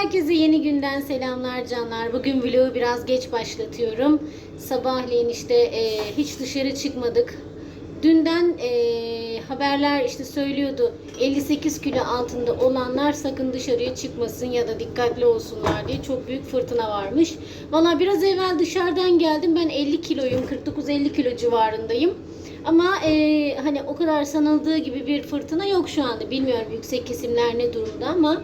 Herkese yeni günden selamlar canlar. Bugün vlogu biraz geç başlatıyorum. Sabahleyin işte e, hiç dışarı çıkmadık. Dünden e, haberler işte söylüyordu 58 kilo altında olanlar sakın dışarıya çıkmasın ya da dikkatli olsunlar diye çok büyük fırtına varmış. Valla biraz evvel dışarıdan geldim ben 50 kiloyum 49-50 kilo civarındayım. Ama e, hani o kadar sanıldığı gibi bir fırtına yok şu anda. Bilmiyorum yüksek kesimler ne durumda ama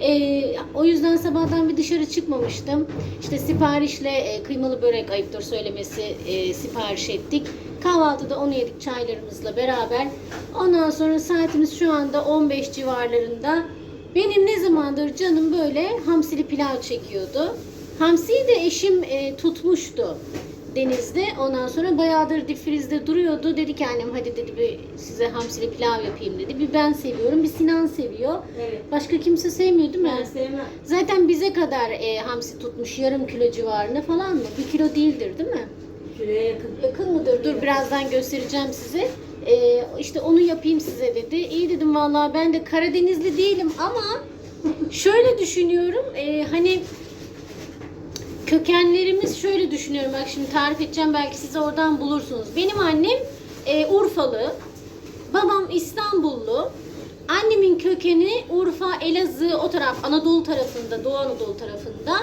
e, o yüzden sabahtan bir dışarı çıkmamıştım. İşte siparişle e, kıymalı börek ayıptır söylemesi e, sipariş ettik. Kahvaltıda onu yedik çaylarımızla beraber. Ondan sonra saatimiz şu anda 15 civarlarında. Benim ne zamandır canım böyle hamsili pilav çekiyordu. Hamsiyi de eşim e, tutmuştu denizde. Ondan sonra bayağıdır difrizde duruyordu. Dedi ki annem hadi dedi bir size hamsili pilav yapayım dedi. Bir ben seviyorum, bir Sinan seviyor. Evet. Başka kimse sevmiyor değil mi? Ben sevmem. Zaten bize kadar e, hamsi tutmuş yarım kilo civarında falan mı? Bir kilo değildir değil mi? Kiloya yakın. Yakın mıdır? Dur birazdan göstereceğim size. Ee, işte onu yapayım size dedi. İyi dedim vallahi ben de Karadenizli değilim ama şöyle düşünüyorum. e, hani kökenlerimiz şöyle düşünüyorum. Bak şimdi tarif edeceğim belki siz oradan bulursunuz. Benim annem e, Urfalı. Babam İstanbullu. Annemin kökeni Urfa, Elazığ o taraf Anadolu tarafında, Doğu Anadolu tarafında.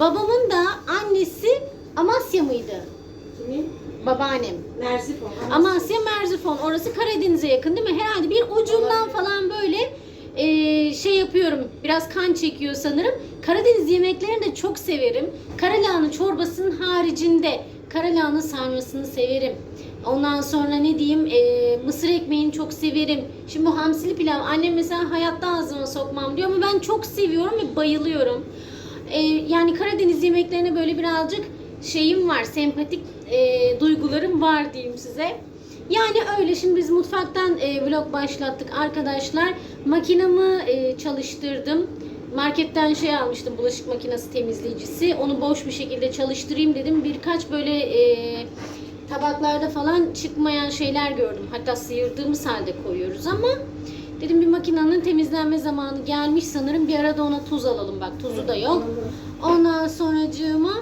Babamın da annesi Amasya mıydı? Kimin? Babaannem. Merzifon. Amasya Merzifon orası Karadeniz'e yakın değil mi? Herhalde bir ucundan Olabilir. falan böyle e, şey yapıyorum. Biraz kan çekiyor sanırım. Karadeniz yemeklerini de çok severim. Karalahana çorbasının haricinde karalahana sarmasını severim. Ondan sonra ne diyeyim e, mısır ekmeğini çok severim. Şimdi bu hamsili pilav annem mesela hayatta ağzıma sokmam diyor ama ben çok seviyorum ve bayılıyorum. E, yani Karadeniz yemeklerine böyle birazcık şeyim var, sempatik e, duygularım var diyeyim size. Yani öyle şimdi biz mutfaktan e, vlog başlattık arkadaşlar. Makinamı e, çalıştırdım. Marketten şey almıştım bulaşık makinesi temizleyicisi. Onu boş bir şekilde çalıştırayım dedim. Birkaç böyle e, tabaklarda falan çıkmayan şeyler gördüm. Hatta sıyırdığımız halde koyuyoruz ama dedim bir makinenin temizlenme zamanı gelmiş sanırım. Bir arada ona tuz alalım bak tuzu da yok. Ondan sonracığıma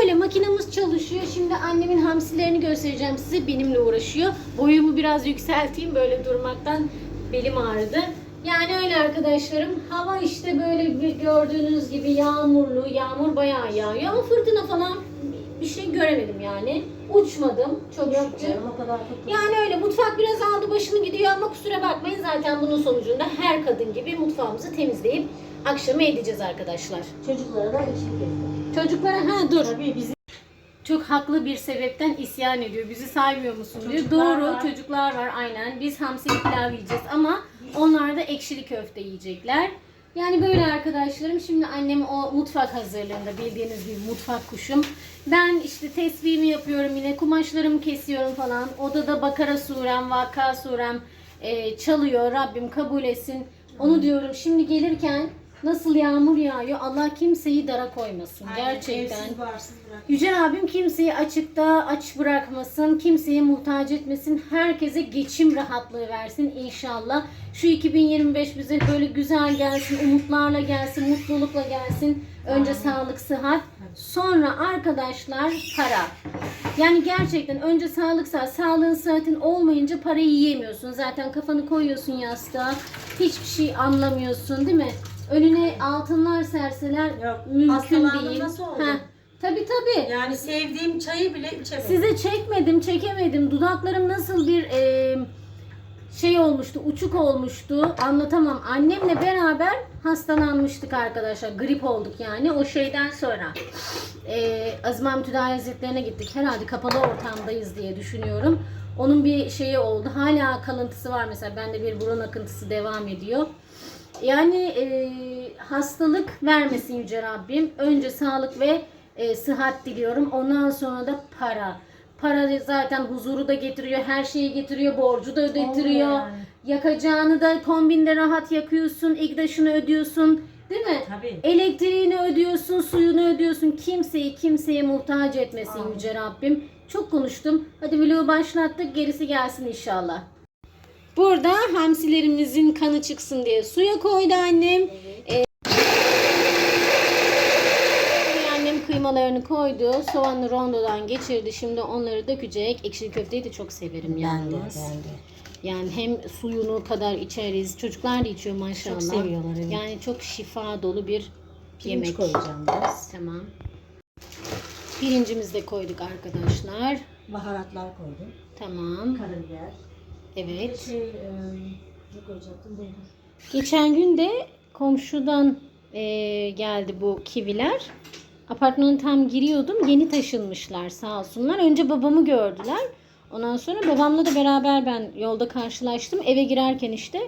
öyle makinamız çalışıyor. Şimdi annemin hamsilerini göstereceğim size. Benimle uğraşıyor. Boyumu biraz yükselteyim böyle durmaktan belim ağrıdı. Yani öyle arkadaşlarım. Hava işte böyle bir gördüğünüz gibi yağmurlu. Yağmur bayağı yağıyor ama fırtına falan bir şey göremedim yani. Uçmadım çok Yok şükür. canım o kadar tuttu. Yani öyle mutfak biraz aldı başını gidiyor ama kusura bakmayın zaten bunun sonucunda her kadın gibi mutfağımızı temizleyip akşama edeceğiz arkadaşlar. Çocuklara da etti. Çocuklara ha dur. Tabii bizim Çok haklı bir sebepten isyan ediyor. Bizi saymıyor musun diyor. Çocuklar Doğru var. çocuklar var aynen. Biz hamsili pilav yiyeceğiz ama onlar da ekşili köfte yiyecekler. Yani böyle arkadaşlarım. Şimdi annem o mutfak hazırlığında bildiğiniz gibi mutfak kuşum. Ben işte tesbihimi yapıyorum yine kumaşlarımı kesiyorum falan. Odada Bakara surem, Vakka surem e, çalıyor. Rabbim kabul etsin. Onu diyorum şimdi gelirken nasıl yağmur yağıyor Allah kimseyi dara koymasın. Gerçekten. Evsiz bırak. Yüce Rabbim kimseyi açıkta aç bırakmasın, kimseye muhtaç etmesin, herkese geçim rahatlığı versin inşallah. Şu 2025 bize böyle güzel gelsin, umutlarla gelsin, mutlulukla gelsin. Önce sağlık, sıhhat, sonra arkadaşlar para. Yani gerçekten önce sağlık, sıhhat, sağlığın, sıhhatin olmayınca parayı yiyemiyorsun. Zaten kafanı koyuyorsun yastığa, hiçbir şey anlamıyorsun değil mi? Önüne altınlar serseler Yok, mümkün hastalandım, değil. nasıl oldu? Heh, Tabii tabii. Yani sevdiğim çayı bile içemedim. Size çekmedim, çekemedim. Dudaklarım nasıl bir e, şey olmuştu, uçuk olmuştu. Anlatamam. Annemle beraber hastalanmıştık arkadaşlar. Grip olduk yani. O şeyden sonra e, Azim Hüdayi Hazretlerine gittik. Herhalde kapalı ortamdayız diye düşünüyorum. Onun bir şeyi oldu. Hala kalıntısı var mesela. Bende bir burun akıntısı devam ediyor. Yani e, hastalık vermesin Yüce Rabbim. Önce sağlık ve e, sıhhat diliyorum. Ondan sonra da para. Para zaten huzuru da getiriyor, her şeyi getiriyor, borcu da ödettiriyor. yani. Yakacağını da kombinde rahat yakıyorsun, İGDAŞ'ını ödüyorsun. Değil mi? Tabii. Elektriğini ödüyorsun, suyunu ödüyorsun. Kimseyi kimseye muhtaç etmesin Amin. Yüce Rabbim. Çok konuştum. Hadi vlogu başlattık. Gerisi gelsin inşallah. Burada hamsilerimizin kanı çıksın diye suya koydu annem. Ee, kıymalarını koydu. Soğanı rondodan geçirdi. Şimdi onları dökecek. Ekşili köfteyi de çok severim Ben de, yalnız. ben de. Yani hem suyunu kadar içeriz. Çocuklar da içiyor maşallah. Çok seviyorlar, evet. Yani çok şifa dolu bir Pirinç yemek. koyacağım biraz. Tamam. Pirincimizi de koyduk arkadaşlar. Baharatlar koydum. Tamam. Karabiber. Evet. Şey, e, ne koyacaktım? Bulgur. Geçen gün de komşudan e, geldi bu kiviler. Apartmana tam giriyordum. Yeni taşınmışlar sağ olsunlar. Önce babamı gördüler. Ondan sonra babamla da beraber ben yolda karşılaştım. Eve girerken işte.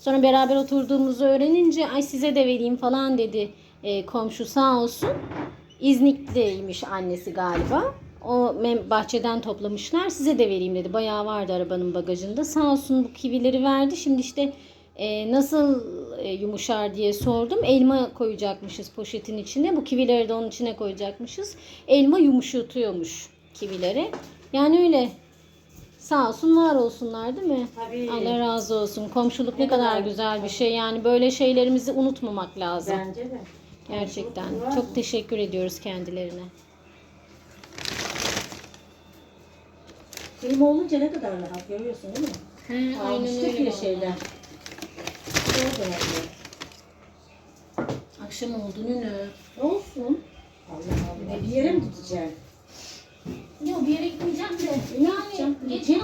Sonra beraber oturduğumuzu öğrenince ay size de vereyim falan dedi e, komşu sağ olsun. İznik'teymiş annesi galiba. O bahçeden toplamışlar. Size de vereyim dedi. Bayağı vardı arabanın bagajında. Sağ olsun bu kivileri verdi. Şimdi işte e, nasıl e, yumuşar diye sordum. Elma koyacakmışız poşetin içine. Bu kivileri de onun içine koyacakmışız. Elma yumuşatıyormuş kivileri. Yani öyle sağ olsun var olsunlar değil mi? Tabii. Allah razı olsun. Komşuluk ne, Ne kadar kadar güzel bir şey. Yani böyle şeylerimizi unutmamak lazım. Bence de. Gerçekten. Çok teşekkür ediyoruz kendilerine. Kıyma olunca ne kadar rahat görüyorsun değil mi? He, aynen Almıştık ya şeyden. Önemli. Akşam oldu nünü. Olsun. Allah Allah. Bir yere mi gideceksin? Yok bir yere gitmeyeceğim de. Ne yapacağım? geç Geç.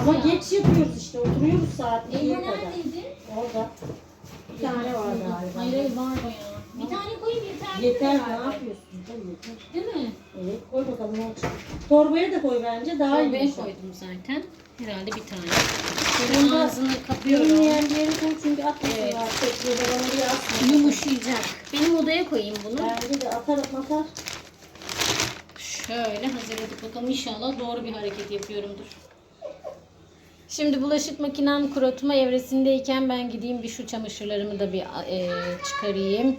Ama ya. geç yapıyoruz işte. Oturuyoruz saat Elma 2'ye kadar. neredeydi? Orada. Bir tane var galiba. Hayır hayır var bayağı. Bir tane koyayım yeter. Yeter mi? ne yapıyorsun? Tabii yeter. Değil mi? Evet koy bakalım. Torbaya da koy bence daha iyi. Torbaya koydum zaten. Herhalde bir tane. Benim de ağzını kapıyorum. Görünmeyen bir yere koy çünkü atmasın Evet. artık. Bir atmasın. Yumuşayacak. Benim odaya koyayım bunu. Bence de atar atar. Şöyle hazırladık bakalım inşallah doğru bir hareket yapıyorumdur. Şimdi bulaşık makinem kurutma evresindeyken ben gideyim bir şu çamaşırlarımı da bir e, çıkarayım.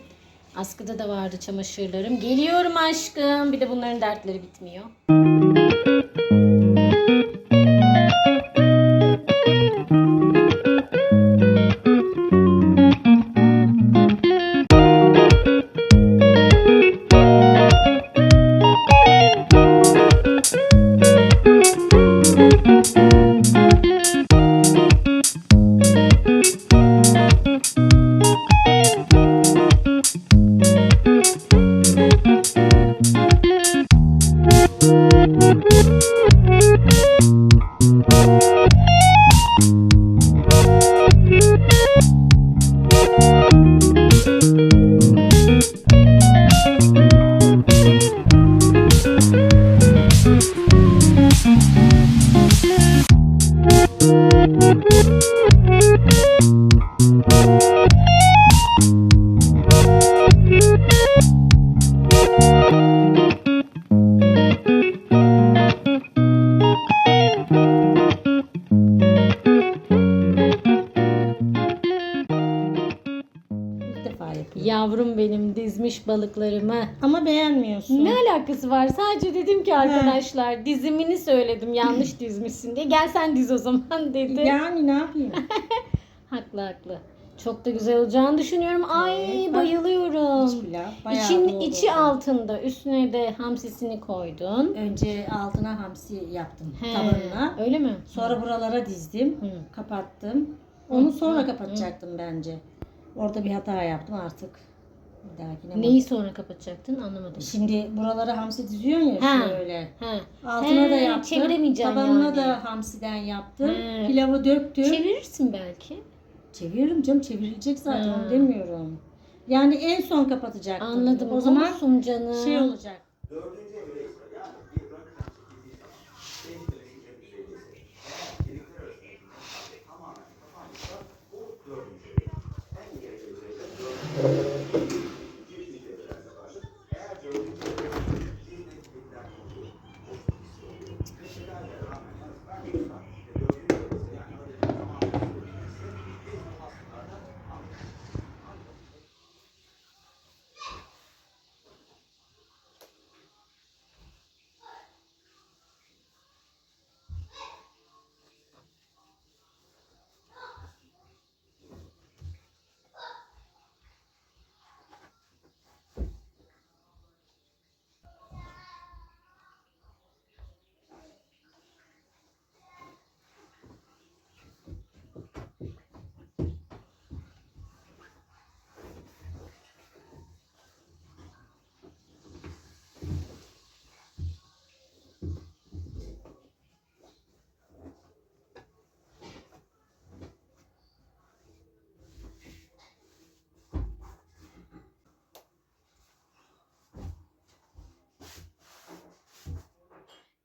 Askıda da vardı çamaşırlarım. Geliyorum aşkım. Bir de bunların dertleri bitmiyor. Balıklarımı. Ama beğenmiyorsun. Ne alakası var? Sadece dedim ki arkadaşlar dizimini söyledim yanlış dizmişsin diye. Gel sen diz o zaman dedi. Yani ne yapayım? Haklı haklı. Çok da güzel olacağını düşünüyorum. Ay Evet, bak. bayılıyorum. İç pilav. Bayağı İçin, içi oldu. altında. Üstüne de hamsisini koydun. Önce altına hamsi yaptım He, tabanına. Öyle mi? Sonra buralara dizdim. Hı. Kapattım. Onu sonra kapatacaktım bence. Orada bir hata yaptım artık. Bir dahakine Neyi sonra kapatacaktın anlamadım. Şimdi buralara hamsi diziyorsun ya Ha. şöyle. Ha. Altına He, da yaptım. çeviremeyeceğim Tabanına yani. da hamsiden yaptım. He. Pilavı döktüm. Çevirirsin belki. Çeviririm canım çevrilecek zaten Ha. onu demiyorum. Yani en son kapatacaktım. Anladım. O zaman Olsun canım. şey olacak.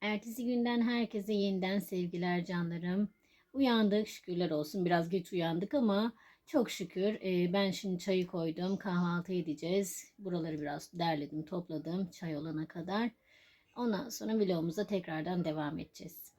Ertesi günden herkese yeniden sevgiler canlarım. Uyandık şükürler olsun. Biraz geç uyandık ama çok şükür. Ee, ben şimdi çayı koydum. Kahvaltı edeceğiz. Buraları biraz derledim, topladım çay olana kadar. Ondan sonra vlogumuza tekrardan devam edeceğiz.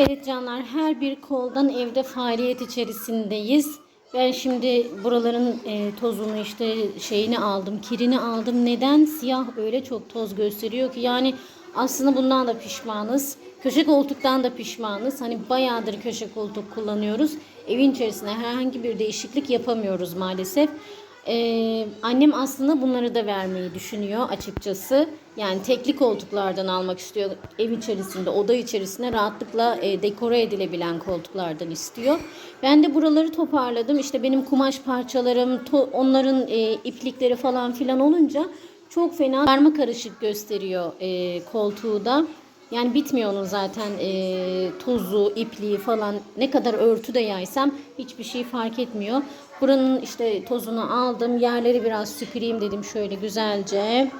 Evet canlar her bir koldan evde faaliyet içerisindeyiz. Ben şimdi buraların e, tozunu işte şeyini aldım, kirini aldım. Neden? Siyah öyle çok toz gösteriyor ki yani aslında bundan da pişmanız. Köşe koltuktan da pişmanız. Hani bayağıdır köşe koltuk kullanıyoruz. Evin içerisinde herhangi bir değişiklik yapamıyoruz maalesef. Ee, annem aslında bunları da vermeyi düşünüyor açıkçası. Yani tekli koltuklardan almak istiyor. Ev içerisinde, oda içerisinde rahatlıkla e, dekore edilebilen koltuklardan istiyor. Ben de buraları toparladım. İşte benim kumaş parçalarım, onların e, iplikleri falan filan olunca çok fena karma karışık gösteriyor e, koltuğu da. Yani bitmiyor onun zaten e, tozu, ipliği falan ne kadar örtü de yaysam hiçbir şey fark etmiyor. Buranın işte tozunu aldım. Yerleri biraz süpüreyim dedim şöyle güzelce.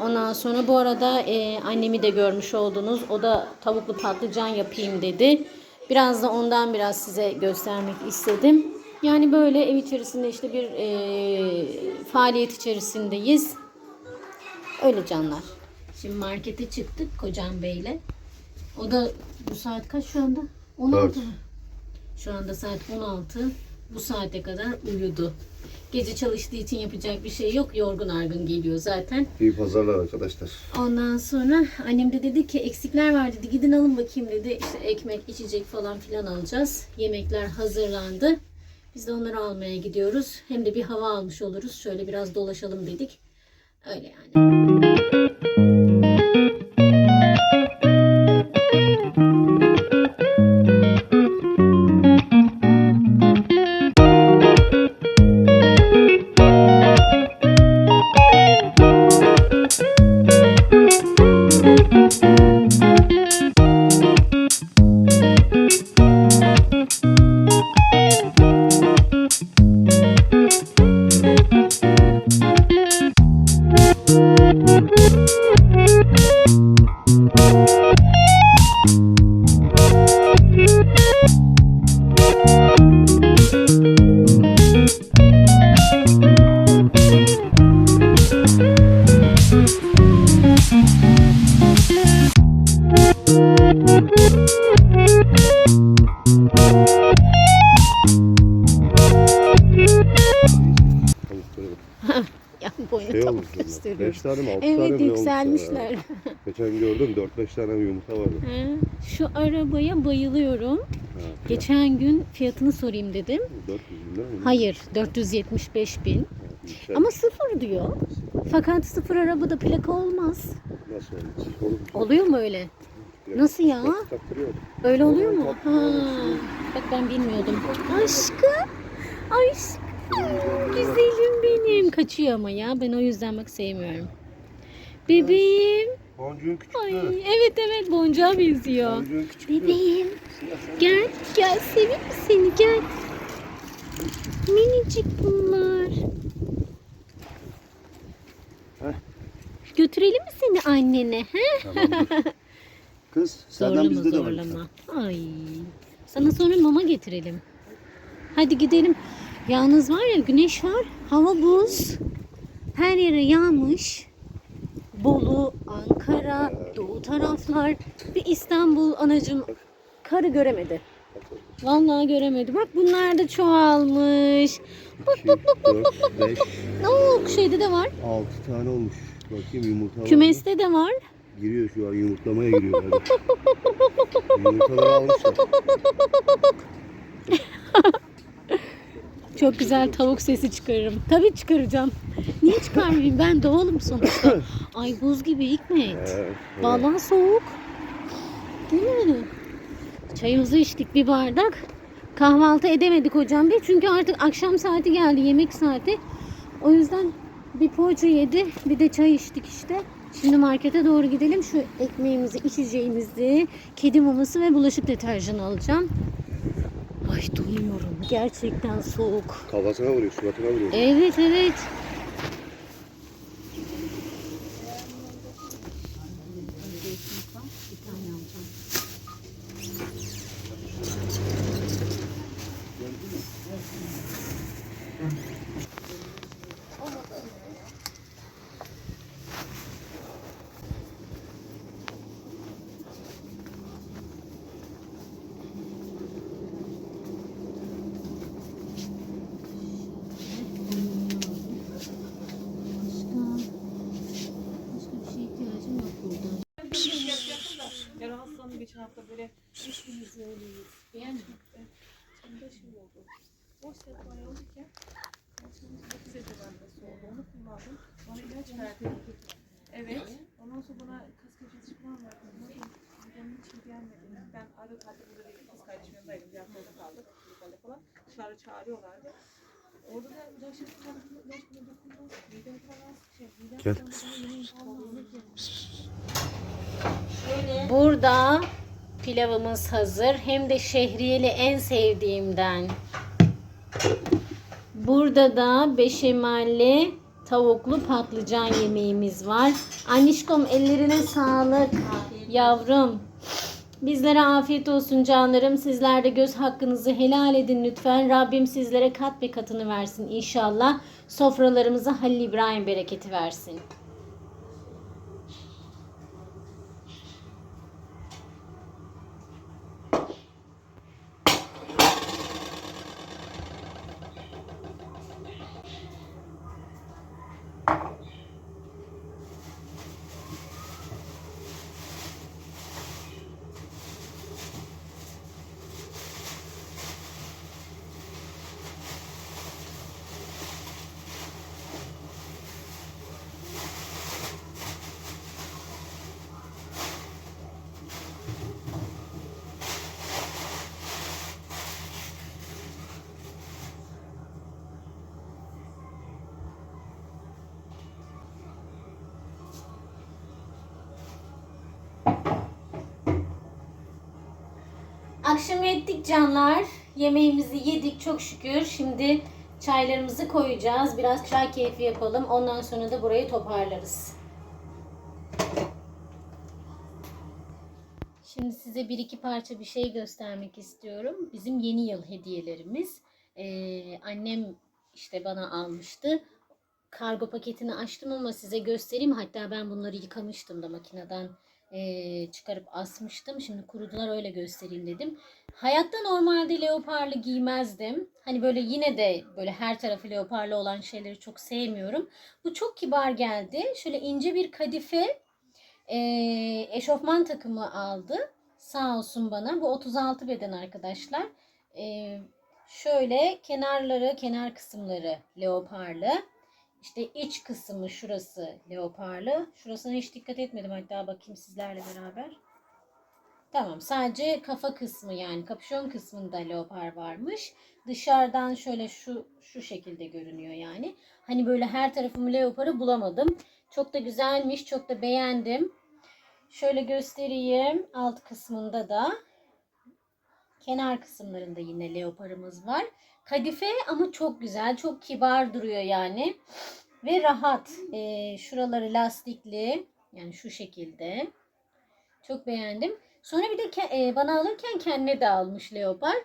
Ondan sonra bu arada e, annemi de görmüş oldunuz. O da tavuklu patlıcan yapayım dedi. Biraz da ondan biraz size göstermek istedim. Yani böyle ev içerisinde işte bir e, faaliyet içerisindeyiz. Öyle canlar. Şimdi markete çıktık Kocam Bey'le. O da bu saat kaç şu anda? 16 Dört. mı? Şu anda saat 16. Bu saate kadar uyudu. Gece çalıştığı için yapacak bir şey yok. Yorgun argın geliyor zaten. İyi pazarlar arkadaşlar. Ondan sonra annem de dedi ki eksikler var dedi. Gidin alın bakayım dedi. İşte ekmek, içecek falan filan alacağız. Yemekler hazırlandı. Biz de onları almaya gidiyoruz. Hem de bir hava almış oluruz. Şöyle biraz dolaşalım dedik. Öyle yani. Tavukları Ya boynu şey olmuş. gösteriyor. 5 tane mi 6 tane Evet mi ne olmuş yükselmişler. Geçen gördüm 4-5 tane yumurta vardı. He, Şu arabaya bayılıyorum. Ha, Geçen gün fiyatını sorayım dedim. 400 bin lira mı? Hayır 475 bin. Ha, Ama sıfır diyor. Fakat sıfır arabada plaka olmaz. Nasıl? Olur. Oluyor mu öyle? Nasıl ya? Taktırıyor. Öyle oluyor mu? Ha. Bak ben bilmiyordum. Aşkım. Aşkım. Güzelim benim. Kaçıyor ama ya. Ben o yüzden bak sevmiyorum. Bebeğim. Boncuğun küçüktü. Ay evet evet boncuğa benziyor. Boncuğun. Bebeğim. Gel gel seveyim mi seni gel. Minicik bunlar. Heh. Götürelim mi seni annene? He? Tamamdır. Kız senden Zorlama bizde de var. zorlama. Ay. Sana sonra mama getirelim. Hadi gidelim. Yalnız var ya güneş var. Hava buz. Her yere yağmış. Bolu, Ankara, doğu taraflar. Bir İstanbul anacım karı göremedi. Vallahi göremedi. Bak bunlar da çoğalmış. Bak 2, bak bak bak 4, 5, Oo, şeyde de var. 6 tane olmuş. Bakayım yumurta var? Kümeste de var. Giriyor şu an yumurtlamaya giriyor. Yumurtaları almışlar. Çok güzel tavuk sesi çıkarırım. Tabii çıkaracağım. Niye çıkarmayayım? Ben doğalım sonuçta. Ay buz gibi Hikmet. Evet, evet. Vallahi soğuk. Değil mi? Çayımızı içtik bir bardak. Kahvaltı edemedik hocam bir. Çünkü artık akşam saati geldi. Yemek saati. O yüzden bir poğaça yedi. Bir de çay içtik işte. Şimdi markete doğru gidelim. Şu ekmeğimizi, içeceğimizi, kedi maması ve bulaşık deterjanı alacağım. Ay donuyorum. Gerçekten soğuk. Kafasına vuruyor, suratına vuruyor. Evet evet. Başka bir şeye ihtiyacım yok burada. Hastanın geçen hafta böyle Hepimiz öyleyiz. Yani içinde şey oldu. Boş sehpaya olurken başımız bakı sehpalarında soğudu. Onu kullandım. Bana ilaç verdi. Evet. Ondan sonra bana kas köşesi falan verdi. Benim için gelmedi. Ben kaldı burada bir kız kardeşim yanındaydım. Bir hafta orada kaldık. Falan. Dışarı çağırıyorlardı. Gel. Burada pilavımız hazır. Hem de şehriyeli en sevdiğimden. Burada da beşamelli tavuklu patlıcan yemeğimiz var. Anişkom ellerine sağlık. Yavrum. Bizlere afiyet olsun canlarım. Sizler de göz hakkınızı helal edin lütfen. Rabbim sizlere kat be katını versin inşallah. Sofralarımıza Halil İbrahim bereketi versin. Canlar. Yemeğimizi yedik çok şükür. Şimdi çaylarımızı koyacağız. Biraz çay keyfi yapalım. Ondan sonra da burayı toparlarız. Şimdi size bir iki parça bir şey göstermek istiyorum. Bizim yeni yıl hediyelerimiz. Ee, annem işte bana almıştı. Kargo paketini açtım ama size göstereyim. Hatta ben bunları yıkamıştım da makineden ee, çıkarıp asmıştım. Şimdi kurudular öyle göstereyim dedim. Hayatta normalde leoparlı giymezdim. Hani böyle yine de böyle her tarafı leoparlı olan şeyleri çok sevmiyorum. Bu çok kibar geldi. Şöyle ince bir kadife e, eşofman takımı aldı. Sağ olsun bana. Bu 36 beden arkadaşlar. E, şöyle kenarları, kenar kısımları leoparlı. İşte iç kısmı şurası leoparlı. Şurasına hiç dikkat etmedim hatta bakayım sizlerle beraber. Tamam sadece kafa kısmı yani kapüşon kısmında leopar varmış. Dışarıdan şöyle şu şu şekilde görünüyor yani. Hani böyle her tarafımı leoparı bulamadım. Çok da güzelmiş. Çok da beğendim. Şöyle göstereyim. Alt kısmında da kenar kısımlarında yine leoparımız var. Kadife ama çok güzel. Çok kibar duruyor yani. Ve rahat. Ee, şuraları lastikli. Yani şu şekilde. Çok beğendim. Sonra bir de e, bana alırken kendine de almış leopar.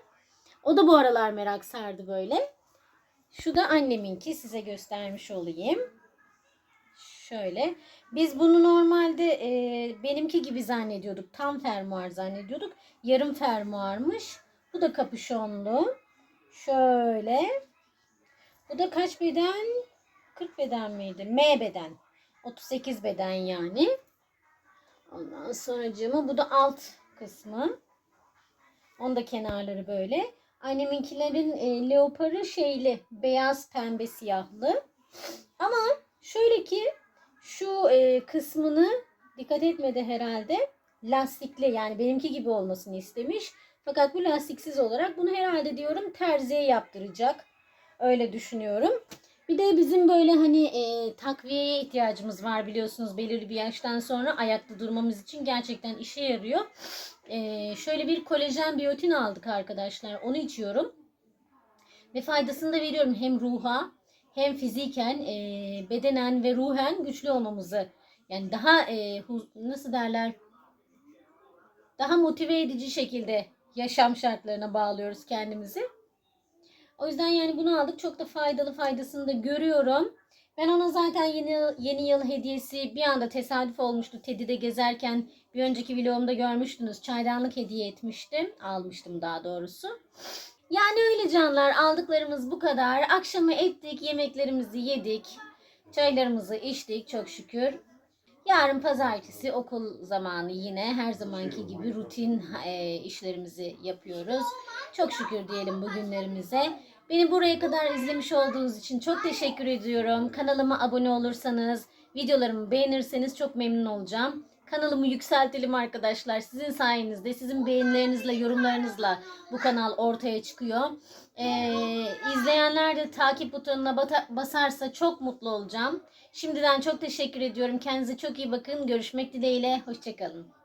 O da bu aralar merak sardı böyle. Şu da anneminki size göstermiş olayım. Şöyle. Biz bunu normalde e, benimki gibi zannediyorduk. Tam fermuar zannediyorduk. Yarım fermuarmış. Bu da kapüşonlu. Şöyle. Bu da kaç beden? 40 beden miydi? M beden. 38 beden yani. Ondan sonracığıma bu da alt kısmı. Onda kenarları böyle. Anneminkilerin e, leoparı şeyli, beyaz, pembe, siyahlı. Ama şöyle ki şu e, kısmını dikkat etmedi herhalde. Lastikli yani benimki gibi olmasını istemiş. Fakat bu lastiksiz olarak bunu herhalde diyorum terziye yaptıracak. Öyle düşünüyorum. Bir de bizim böyle hani e, takviyeye ihtiyacımız var biliyorsunuz belirli bir yaştan sonra ayakta durmamız için gerçekten işe yarıyor. E, şöyle bir kolajen biyotin aldık arkadaşlar. Onu içiyorum. Ve faydasını da veriyorum hem ruha hem fiziken e, bedenen ve ruhen güçlü olmamızı yani daha e, nasıl derler daha motive edici şekilde yaşam şartlarına bağlıyoruz kendimizi. O yüzden yani bunu aldık. Çok da faydalı faydasını da görüyorum. Ben ona zaten yeni, yeni yıl hediyesi bir anda tesadüf olmuştu. Teddy'de gezerken bir önceki vlogumda görmüştünüz. Çaydanlık hediye etmiştim. Almıştım daha doğrusu. Yani öyle canlar aldıklarımız bu kadar. Akşamı ettik, yemeklerimizi yedik. Çaylarımızı içtik çok şükür. Yarın pazartesi okul zamanı yine her zamanki gibi rutin e, işlerimizi yapıyoruz. Çok şükür diyelim bugünlerimize. Beni buraya kadar izlemiş olduğunuz için çok teşekkür ediyorum. Kanalıma abone olursanız, videolarımı beğenirseniz çok memnun olacağım. Kanalımı yükseltelim arkadaşlar. Sizin sayenizde, sizin beğenilerinizle, yorumlarınızla bu kanal ortaya çıkıyor. Ee, izleyenler de takip butonuna basarsa çok mutlu olacağım. Şimdiden çok teşekkür ediyorum. Kendinize çok iyi bakın. Görüşmek dileğiyle. Hoşçakalın.